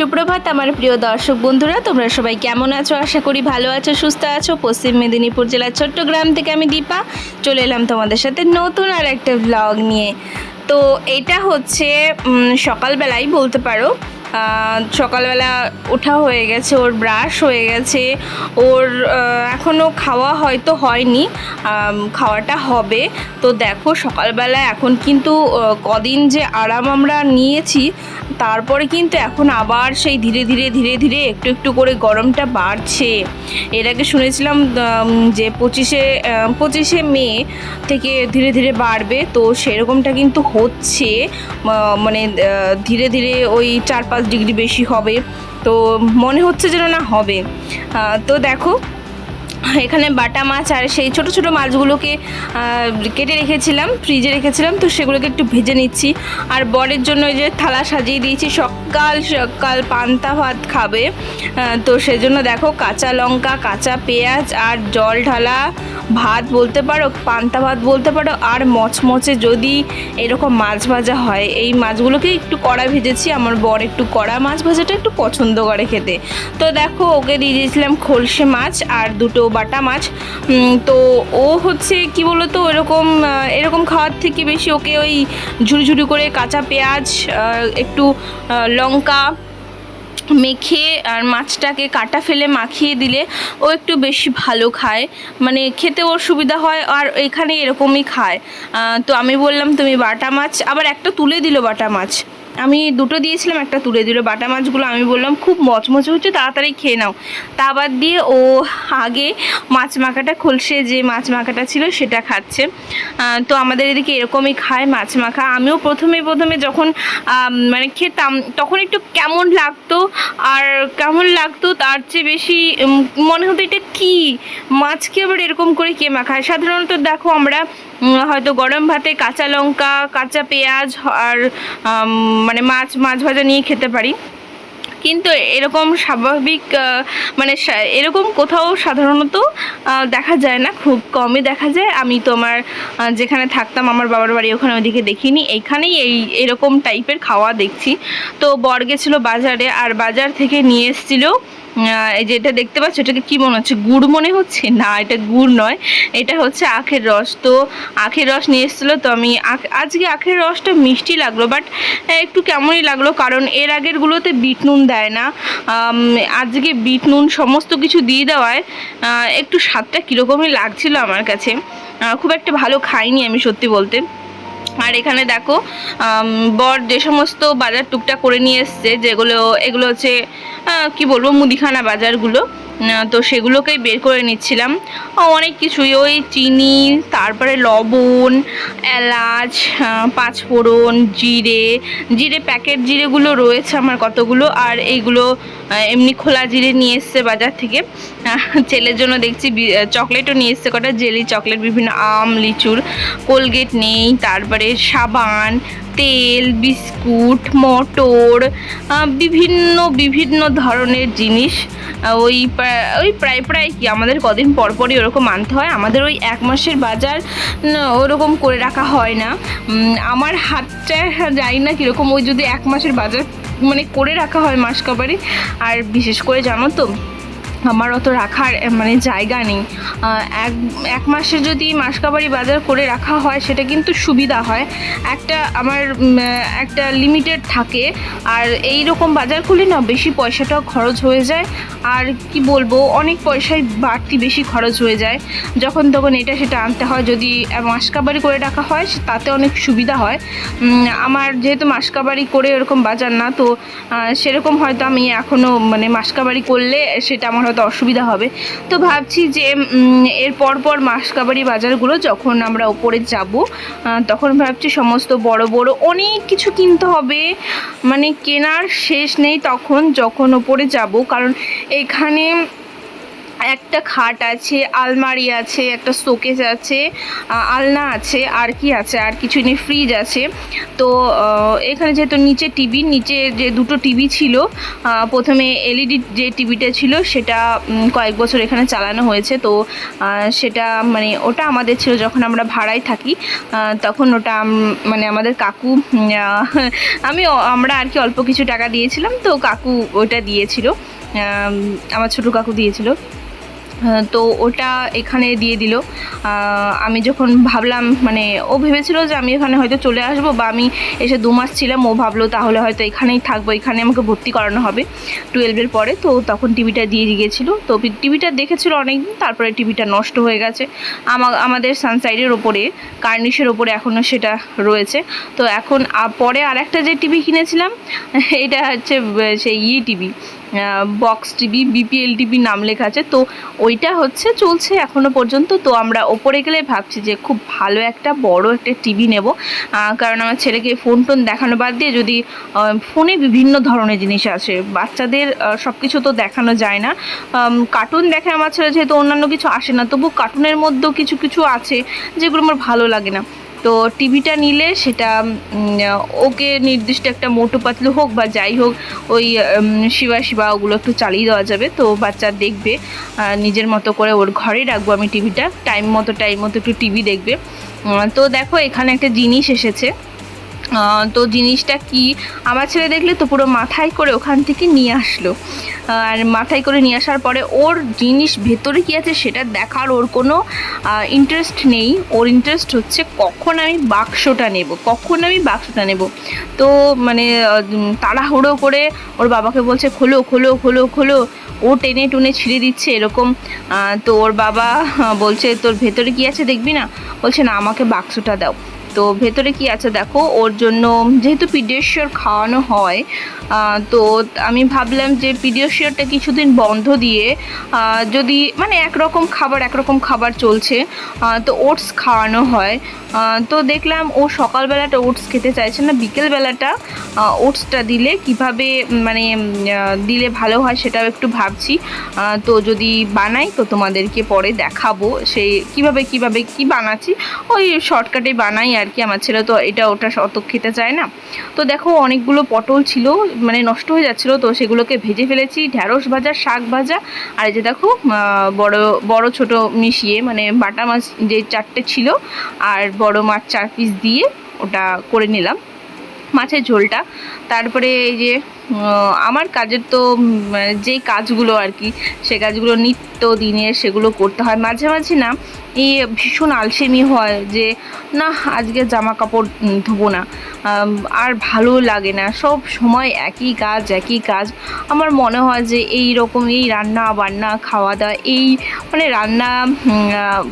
সুপ্রভাত আমার প্রিয় দর্শক বন্ধুরা, তোমরা সবাই কেমন আছো? আশা করি ভালো আছো, সুস্থ আছো। পশ্চিম মেদিনীপুর জেলার চট্টগ্রাম থেকে আমি দীপা। চলে এলাম তোমাদের সাথে নতুন আর একটা ব্লগ নিয়ে। তো এটা হচ্ছে সকালবেলাই বলতে পারো। সকালবেলা ওঠা হয়ে গেছে, ওর ব্রাশ হয়ে গেছে। ওর এখনও খাওয়া হয়তো হয়নি খাওয়াটা হবে। তো দেখো সকালবেলা এখন কিন্তু কদিন যে আরাম আমরা নিয়েছি তারপরে কিন্তু এখন আবার সেই ধীরে ধীরে ধীরে ধীরে একটু একটু করে গরমটা বাড়ছে। এর আগে শুনেছিলাম যে পঁচিশে পঁচিশে মে থেকে ধীরে ধীরে বাড়বে, তো সেরকমটা কিন্তু হচ্ছে। মানে ধীরে ধীরে ওই চার পাঁচ ডিগ্রি বেশি হবে, তো মনে হচ্ছে যেন না হবে। তো দেখো এখানে বাটা মাছ আর সেই ছোট ছোট মাছগুলোকে কেটে রেখেছিলাম ফ্রিজে রেখেছিলাম, তো সেগুলোকে একটু ভেজে নিচ্ছি। আর বরের জন্য যে থালা সাজিয়ে দিয়েছি, সকাল সকাল পান্তা ভাত খাবে। তো সেজন্য দেখো কাঁচা লঙ্কা, কাঁচা পেঁয়াজ আর জল ঢালা ভাত বলতে পারো, পান্তা ভাত বলতে পারো, আর মচমচে যদি এরকম মাছ ভাজা হয়, এই মাছগুলোকে একটু কড়া ভেজেছি। আমার বর একটু কড়া মাছ ভাজাটা একটু পছন্দ করে খেতে। তো দেখো, ওকে দিয়ে দিয়েছিলাম খলসে মাছ আর দুটো বাটা মাছ। তো ও হচ্ছে, কি বলতো এরকম এরকম খাওয়ার থেকে বেশি ওকে ওই ঝুড়ি করে কাঁচা পেঁয়াজ একটু লঙ্কা মেখে আর মাছটাকে কাটা ফেলে মাখিয়ে দিলে ও একটু বেশি ভালো খায়। মানে খেতে ওর সুবিধা হয় আর এখানে এরকমই খায়। তো আমি বললাম, তুমি বাটা মাছ। আবার একটা তুলে দিল বাটা মাছ। আমি দুটো দিয়েছিলাম, একটা তুলে দিল। বাটা মাছগুলো আমি বললাম, খুব মচমচে হচ্ছে, তাড়াতাড়ি খেয়ে নাও। তা বাদ দিয়ে ও আগে মাছ মাখাটা খলসে, যে মাছ মাখাটা ছিল সেটা খাচ্ছে। তো আমাদের এদিকে এরকমই খায় মাছ মাখা। আমিও প্রথমে প্রথমে যখন মানে খেতাম, তখন একটু কেমন লাগতো, আর কেমন লাগতো তার চেয়ে বেশি মনে হতো এটা কি? মাছকে আবার এরকম করে কে মাখায়? সাধারণত দেখো আমরা হয়তো গরম ভাতে কাঁচা লঙ্কা, কাঁচা পেঁয়াজ আর মানে মাছ মাছ ভাজা নিয়ে খেতে পারি। কিন্তু এরকম স্বাভাবিক মানে এরকম কোথাও সাধারণত দেখা যায় না, খুব কমই দেখা যায়। আমি তো আমার যেখানে থাকতাম, আমার বাবার বাড়ি ওখানে ওদিকে দেখিনি। এইখানেই এই, এরকম টাইপের খাওয়া দেখছি। তো বর গেছিল বাজারে, আর বাজার থেকে নিয়ে এসেছিল এই যে এটা দেখতে পাচ্ছ, এটাকে কি মনে হচ্ছে, গুড় মনে হচ্ছে? না, এটা গুড় নয়, এটা হচ্ছে আখের রস। তো আখের রস নিয়ে এসেছিল, তো আমি আজকে আখের রসটা মিষ্টি লাগল বাট একটু কেমনই লাগল, কারণ এর আগেরগুলোতে বিট নুন দেয় না। আজকে বিট নুন সমস্ত কিছু দিয়ে দেওয়ায় একটু স্বাদটা কীরকমই লাগছিল আমার কাছে। খুব একটা ভালো খাইনি আমি, সত্যি বলতে। আর এখানে দেখো বর যে সমস্ত বাজার টুকটাক করে নিয়ে এসছে, যেগুলো, এগুলো হচ্ছে কি বলব, মুদিখানা বাজারগুলো। তো সেগুলোকেই বের করে নিচ্ছিলাম। অনেক কিছুই, ওই চিনি, তারপরে লবণ, এলাচ পাঁচফোড়ন, জিরে জিরে প্যাকেট জিরেগুলো রয়েছে আমার কতগুলো, আর এইগুলো এমনি খোলা জিরে নিয়ে এসছে বাজার থেকে। ছেলের জন্য দেখছি চকলেটও নিয়ে এসছে কটা, জেলি চকলেট, বিভিন্ন আম, লিচুর, কোলগেট নেই, তারপরে সাবান, তেল, বিস্কুট, মটর বিভিন্ন বিভিন্ন ধরনের জিনিস। ওই ওই প্রায় প্রায় কি, আমাদের কদিন পর পরই ওরকম আনতে হয়। আমাদের ওই এক মাসের বাজার ওরকম করে রাখা হয় না। আমার হাতটা যাই না কীরকম, ওই যদি এক মাসের বাজার মানে করে রাখা হয় মাস কাবারে। আর বিশেষ করে জানো তো আমার অত রাখার মানে জায়গা নেই। এক এক মাসে যদি মাসকাবারি বাজার করে রাখা হয়, সেটা কিন্তু সুবিধা হয়। একটা আমার একটা লিমিটেড থাকে। আর এই রকম বাজার খুলে না, বেশি পয়সাটাও খরচ হয়ে যায়। আর কি বলব, অনেক পয়সায় বাড়তি বেশি খরচ হয়ে যায়। যখন তখন এটা সেটা আনতে হয়। যদি মাসকাবারি করে রাখা হয় তাতে অনেক সুবিধা হয়। আমার যেহেতু মাসকাবারি করে এরকম বাজার না, তো সেরকম হয়তো আমি এখনও মানে মাসকাবারি করলে সেটা আমার হয়তো অসুবিধা হবে। তো ভাবছি যে এর পর পর মাসকাবারি বাজারগুলো যখন আমরা ওপরে যাব তখন ভাবছি সমস্ত বড় বড় অনেক কিছু কিনতে হবে। মানে কেনার শেষ নেই তখন যখন ওপরে যাব। কারণ এখানে একটা খাট আছে, আলমারি আছে, একটা শোকেস আছে আলনা আছে, আর কি আছে, আর কিছু নেই, ফ্রিজ আছে। তো এখানে যেহেতু নিচে টিভি, নিচে যে দুটো টিভি ছিল প্রথমে এলইডি যে টিভিটা ছিল, সেটা কয়েক বছর এখানে চালানো হয়েছে। তো সেটা মানে ওটা আমাদের ছিল যখন আমরা ভাড়ায় থাকি তখন ওটা মানে আমাদের কাকু আমি আমরা আর কি অল্প কিছু টাকা দিয়েছিলাম, তো কাকু ওটা দিয়েছিল। আমার ছোটো কাকু দিয়েছিল। তো ওটা এখানে দিয়ে দিল। আমি যখন ভাবলাম মানে ও ভেবেছিল যে আমি এখানে হয়তো চলে আসব বা আমি এসে দু মাস ছিলাম, ও ভাবলো তাহলে হয়তো এখানেই থাকব, এখানে আমাকে ভর্তি করানো হবে টুয়েলভের পরে। তো তখন টিভিটা দিয়ে গিয়েছিল। তো টিভিটা দেখেছিল অনেকদিন, তারপরে টিভিটা নষ্ট হয়ে গেছে। আমা- আমাদের সানসাইডের ওপরে, কার্নিশের ওপরে এখনও সেটা রয়েছে। তো এখন পরে আর একটা যে টিভি কিনেছিলাম, এটা হচ্ছে সেই ই TV. Box TV BPL TV নাম লেখা আছে। তো ওইটা হচ্ছে চলছে এখনও পর্যন্ত। তো আমরা ওপরে গেলে ভাবছি যে খুব ভালো একটা, বড় একটা টিভি নেব। কারণ আমার ছেলেকে ফোন টোন দেখানো বাদ দিয়ে যদি ফোনে বিভিন্ন ধরনের জিনিস আছে বাচ্চাদের সব কিছু তো দেখানো যায় না। কার্টুন দেখে আমার ছেলে যেহেতু অন্যান্য কিছু আসে না, তবু কার্টুনের মধ্যেও কিছু কিছু আছে যেগুলো আমার ভালো লাগে না। তো টিভিটা নিলে সেটা ওকে নির্দিষ্ট একটা মোটো পাতলু হোক বা যাই হোক, ওই শিবা শিবা ওগুলো একটু চালিয়ে দেওয়া যাবে। তো বাচ্চা দেখবে নিজের মতো করে ওর ঘরে রাখব আমি টিভিটা। টাইম মতো টাইম মতো একটু টিভি দেখবে। তো দেখো এখানে একটা জিনিস এসেছে। তো জিনিসটা কি? আমার ছেলে দেখলে তো পুরো মাথায় করে ওখান থেকে নিয়ে আসলো। আর মাথায় করে নিয়ে আসার পরে ওর জিনিস ভেতরে কী আছে সেটা দেখার ওর কোনো ইন্টারেস্ট নেই। ওর ইন্টারেস্ট হচ্ছে কখন আমি বাক্সটা নেব, কখন আমি বাক্সটা নেব। তো মানে তাড়াহুড়ো করে ওর বাবাকে বলছে, খোলো খোলো খোলো খোলো। ও টেনে টুনে ছিঁড়ে দিচ্ছে এরকম। তো ওর বাবা বলছে, তোর ভেতরে কি আছে দেখবি না? বলছে, না, আমাকে বাক্সটা দাও। তো ভেতরে কি আছে দেখো, ওর জন্য যেহেতু পিডিয়াশিওর খাওয়ানো হয় তো আমি ভাবলাম যে পিডিয়াশিওরটা কিছুদিন বন্ধ দিয়ে যদি মানে একরকম খাবার একরকম খাবার চলছে তো ওটস খাওয়ানো হয়। তো দেখলাম ও সকালবেলাটা ওটস খেতে চাইছে না, বিকেলবেলাটা ওটসটা দিলে কীভাবে মানে দিলে ভালো হয় সেটাও একটু ভাবছি। তো যদি বানাই তো তোমাদেরকে পরে দেখাবো, সেই কীভাবে কীভাবে কি বানাচ্ছি, ওই শর্টকাটে বানাই আর কি, আমার ছেলে তো এটা ওটা অত খেতে চায় না। তো দেখো অনেকগুলো পটল ছিল মানে নষ্ট হয়ে যাচ্ছিল, তো সেগুলোকে ভেজে ফেলেছি, ঢ্যাঁড়স ভাজা, শাক ভাজা, আর এই যে দেখো বড় বড় ছোট মিশিয়ে মানে বাটা মাছ যে চারটে ছিল, আর বড় মাছ চার পিস দিয়ে ওটা করে নিলাম। মাছের ঝোলটা, তারপরে এই যে আমার কাজের তো মানে যে কাজগুলো আর কি, সে কাজগুলো নিত্য দিনের সেগুলো করতে হয়। মাঝে মাঝে না, এই ভীষণ আলসেমি হয় যে, না, আজকে জামা কাপড় ধোবো না। আর ভালো লাগে না। সব সময় একই কাজ একই কাজ। আমার মনে হয় যে, এই রকম এই রান্না বান্না, খাওয়া দাওয়া, এই মানে রান্না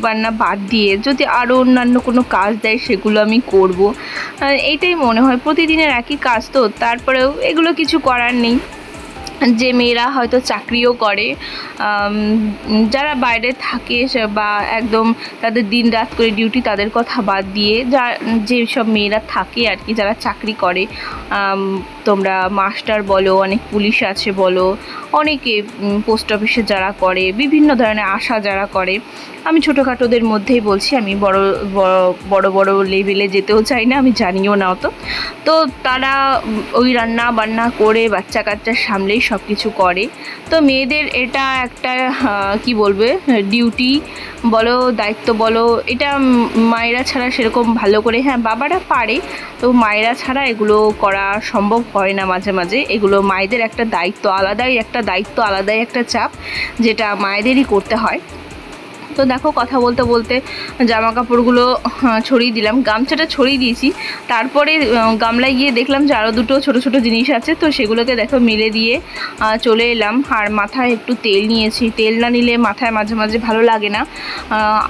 বান্না বাদ দিয়ে যদি আরও অন্যান্য কোনো কাজ দেয়, সেগুলো আমি করব। এইটাই মনে হয়। প্রতিদিনের একই কাজ তো, তারপরেও এগুলো কিছু করার নেই। যে মেয়েরা হয়তো চাকরিও করে যারা বাইরে থাকে বা একদম তাদের দিন রাত করে ডিউটি তাদের কথা বাদ দিয়ে যা, যেসব মেয়েরা থাকে আর কি, যারা চাকরি করে তোমরা মাস্টার বলো, অনেক পুলিশ আছে বলো, অনেকে পোস্ট অফিসে যারা করে, বিভিন্ন ধরনের আশা যারা করে। আমি ছোটোখাটোদের মধ্যেই বলছি, আমি বড় বড় বড় লেভেলে যেতেও চাই না, আমি জানিও না অত। তো তারা ওই রান্না বান্না করে বাচ্চা কাচ্চা সামলেই সব কিছু করে। তো মেয়েদের এটা একটা কি বলবে ডিউটি বলো, দায়িত্ব বলো, এটা মায়েরা ছাড়া সেরকম ভালো করে হ্যাঁ বাবারা পারে, তো মায়েরা ছাড়া এগুলো করা সম্ভব হয় না মাঝে মাঝে। এগুলো মায়েদের একটা দায়িত্ব, আলাদাই একটা দায়িত্ব, আলাদাই একটা চাপ, যেটা মায়েদেরই করতে হয়। তো দেখো কথা বলতে বলতে জামা কাপড়গুলো ছড়িয়ে দিলাম। গামছাটা ছড়িয়ে দিয়েছি। তারপরে গামলায় গিয়ে দেখলাম যে আরও দুটো ছোট ছোট জিনিস আছে। তো সেগুলোকে দেখো মেলে দিয়ে চলে এলাম। আর মাথায় একটু তেল নিয়েছি। তেল না নিলে মাথায় মাঝে মাঝে ভালো লাগে না।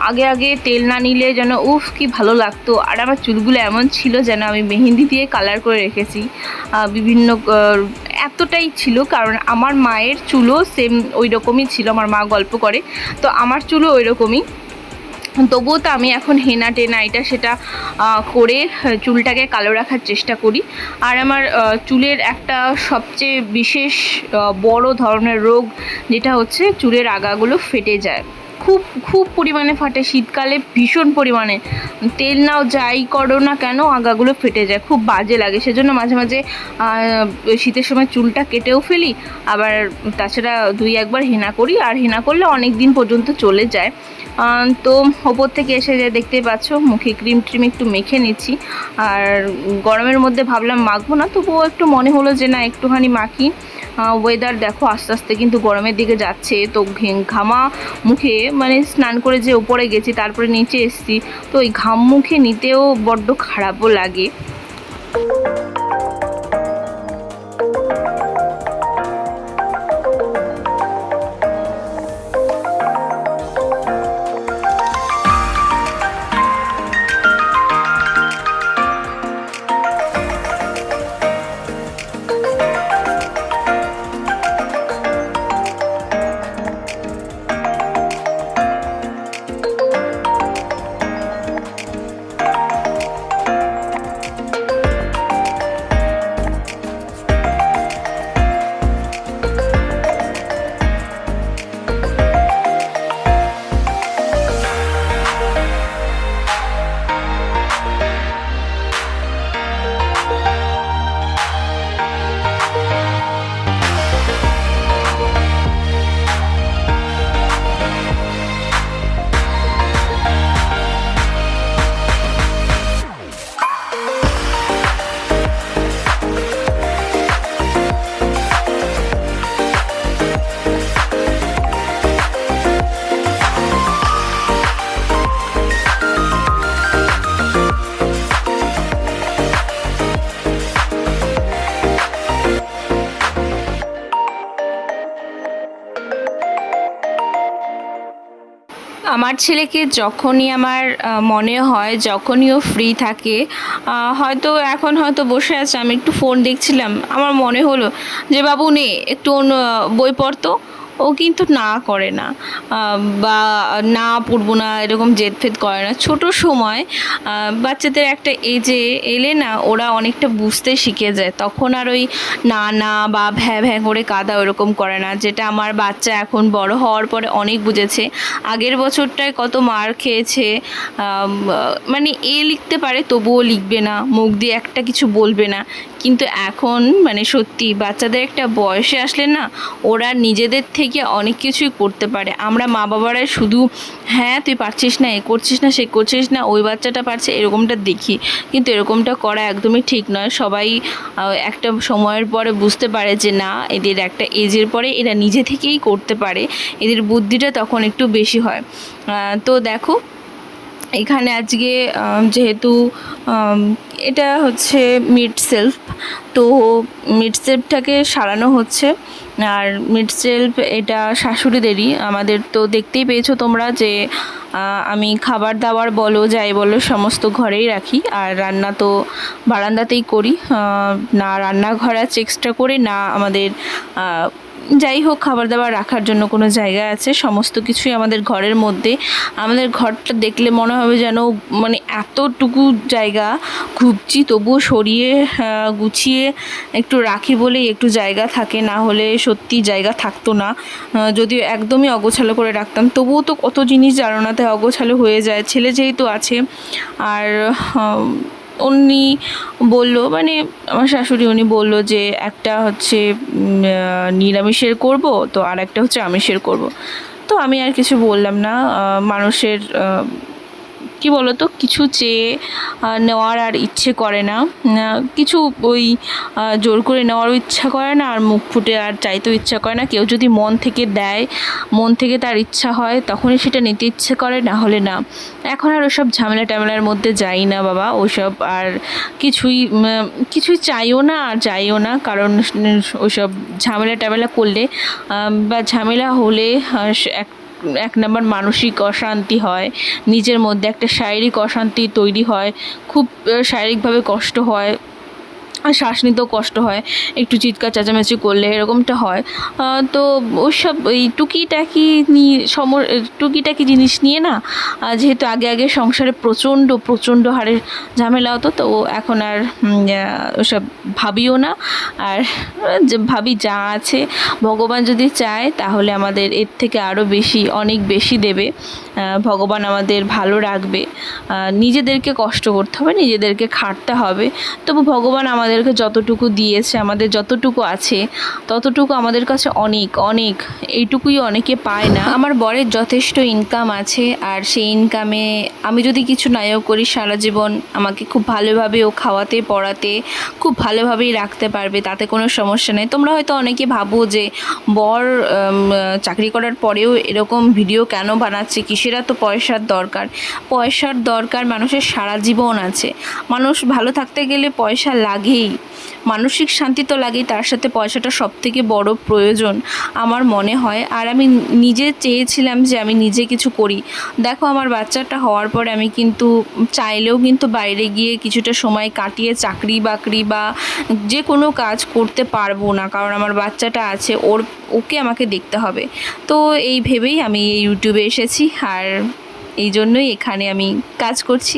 আগে আগে তেল না নিলে যেন, উফ, কি ভালো লাগতো। আর আমার চুলগুলো এমন ছিল যেন আমি মেহেন্দি দিয়ে কালার করে রেখেছি। বিভিন্ন এতটাই ছিল। কারণ আমার মায়ের চুলও সেম ওই রকমই ছিল। আমার মা গল্প করে। তো আমার চুলও ওই রকমই তবুও তো আমি এখন হেনা টেনা এটা সেটা করে চুলটাকে কালো রাখার চেষ্টা করি। আর আমার চুলের একটা সবচেয়ে বিশেষ বড় ধরনের রোগ যেটা হচ্ছে চুলের আগাগুলো ফেটে যায়। খুব খুব পরিমাণে ফাটে। শীতকালে ভীষণ পরিমাণে। তেল নাও যাই করো না কেন, আগাগুলো ফেটে যায়। খুব বাজে লাগে। সেজন্য মাঝে মাঝে শীতের সময় চুলটা কেটেও ফেলি। আবার তাছাড়া দুই একবার হেনা করি। আর হেনা করলে অনেক দিন পর্যন্ত চলে যায়। তো ওপর থেকে এসে যে দেখতেই পাচ্ছ, মুখে ক্রিম ট্রিম একটু মেখে নিচ্ছি। আর গরমের মধ্যে ভাবলাম মাখবো না। তবুও একটু মনে হলো যে, না, একটুখানি মাখি। ওয়েদার দেখো, আস্তে আস্তে কিন্তু গরমের দিকে যাচ্ছে। তো ঘামা মুখে মানে স্নান করে যে উপরে গেছি, তারপরে নিচে এসছি। তো ওই ঘাম মুখে নিতেও বড্ড খারাপও লাগে। আমার ছেলেকে যখনই আমার মনে হয় যখনই ও ফ্রি থাকে হয়তো এখন হয়তো বসে আছে, আমি একটু ফোন দেখছিলাম, আমার মনে হলো যে, বাবু নে, একটু বই পড়তো। ও কিন্তু না করে না। বা না পড়ব না, এরকম জেদ ফেদ করে না। ছোট সময় বাচ্চাদের একটা এজে এলে না, ওরা অনেকটা বুঝতে শিখে যায়। তখন আর ওই না না বা ভ্যা ভ্যা করে কাদা ওরকম করে না, যেটা আমার বাচ্চা এখন বড় হওয়ার পরে অনেক বুঝেছে। আগের বছরটায় কত মার খেয়েছে মানে এ লিখতে পারে, তবুও লিখবে না, মুখ দিয়ে একটা কিছু বলবে না। কিন্তু এখন মানে সত্যি, বাচ্চাদের একটা বয়সে আসলে না, ওরা নিজেদের থেকে অনেক কিছুই করতে পারে। আমরা মা বাবারা শুধু হ্যাঁ তুই পারছিস না, এ করছিস না, সে করছিস না, ওই বাচ্চাটা পারছে, এরকমটা দেখি। কিন্তু এরকমটা করা একদমই ঠিক নয়। সবাই একটা সময়ের পরে বুঝতে পারে যে, না, এদের একটা এজের পরে এরা নিজে থেকেই করতে পারে। এদের বুদ্ধিটা তখন একটু বেশি হয়। তো দেখো, এখানে আজকে যেহেতু এটা হচ্ছে মিড সেলফ তো মিড সেলফটাকে সারানো হচ্ছে। আর মিড সেলফ এটা শাশুড়িদেরই। আমাদের তো দেখতেই পেয়েছ তোমরা যে আমি খাবার দাবার বলো, যাই বলো, সমস্ত ঘরেই রাখি। আর রান্না তো বারান্দাতেই করি। না রান্নাঘর আছে এক্সট্রা করে, না আমাদের যাই হোক খাবার দাবার রাখার জন্য কোনো জায়গা আছে? সমস্ত কিছুই আমাদের ঘরের মধ্যে। আমাদের ঘরটা দেখলে মনে হবে যেন মানে এতটুকু জায়গা ঘুরছি, তবুও সরিয়ে গুছিয়ে একটু রাখি বলেই একটু জায়গা থাকে। না হলে সত্যি জায়গা থাকতো না। যদিও একদমই অগোছালো করে রাখতাম। তবুও তো কত জিনিস জানাতে অগোছালো হয়ে যায়। ছেলে যেহেতু আছে, আর উনি বলল মানে আমার শাশুড়ি উনি বলল যে একটা হচ্ছে নিরামিষের করব, তো আর একটা হচ্ছে আমিষের করব। তো আমি আর কিছু বললাম না মানুষের কি বলতো, কিছু চেয়ে নেওয়ার আর ইচ্ছে করে না। কিছু ওই জোর করে নেওয়ারও ইচ্ছা করে না, আর মুখ ফুটে আর চাইতেও ইচ্ছা করে না। কেউ যদি মন থেকে দেয়, মন থেকে তার ইচ্ছা হয়, তখনই সেটা নিতে ইচ্ছে করে, না হলে না। এখন আর ওসব ঝামেলা টামেলার মধ্যে যাই না বাবা, ওসব আর কিছুই কিছুই চাইও না আর যাইও না, কারণ ওইসব ঝামেলা টামেলা করলে বা ঝামেলা হলে এক এক নম্বর মানসিক অশান্তি হয়, নিজের মধ্যে একটা শারীরিক অশান্তি তৈরি হয়, খুব শারীরিকভাবে কষ্ট হয়। শ্বাস নিতেও কষ্ট হয়, একটু চিৎকার চেঁচামেচি করলে এরকমটা হয়। তো ওইসব এই টুকিটাকি নিয়ে সম টুকিটাকি জিনিস নিয়ে না যেহেতু আগে আগে সংসারে প্রচণ্ড প্রচণ্ড হারে ঝামেলা হতো, তো এখন আর ওসব ভাবিও না। আর ভাবি যা আছে, ভগবান যদি চায়, তাহলে আমাদের এর থেকে আরও বেশি, অনেক বেশি দেবে। ভগবান আমাদের ভালো রাখবে। নিজেদেরকে কষ্ট করতে হবে, নিজেদেরকে খাটতে হবে। তবু ভগবান আমাদেরকে যতটুকু দিয়েছে, আমাদের যতটুকু আছে, ততটুকু আমাদের কাছে অনেক অনেক। এইটুকুই অনেকে পায় না। আমার বরের যথেষ্ট ইনকাম আছে, আর সেই ইনকামে আমি যদি কিছু নায়ক করি, সারা জীবন আমাকে খুব ভালোভাবে ও খাওয়াতে, পড়াতে, খুব ভালোভাবেই রাখতে পারবে, তাতে কোনো সমস্যা নেই। তোমরা হয়তো অনেকে ভাবো যে, বর চাকরি করার পরেও এরকম ভিডিও কেন বানাচ্ছে কিসেরা তো পয়সার দরকার। পয়সার দরকার মানুষের সারা জীবন আছে। মানুষ ভালো থাকতে গেলে পয়সা লাগেই। মানসিক শান্তি তো লাগেই, তার সাথে পয়সাটা সব থেকে বড় প্রয়োজন আমার মনে হয়। আর আমি নিজে চেয়েছিলাম যে আমি নিজে কিছু করি। দেখো, আমার বাচ্চাটা হওয়ার পরে আমি কিন্তু চাইলেও কিন্তু বাইরে গিয়ে কিছুটা সময় কাটিয়ে চাকরি বাকরি বা যে কোনো কাজ করতে পারব না, কারণ আমার বাচ্চাটা আছে, ওর, ওকে আমাকে দেখতে হবে। তো এই ভেবেই আমি ইউটিউবে এসেছি, আর এই জন্যই এখানে আমি কাজ করছি।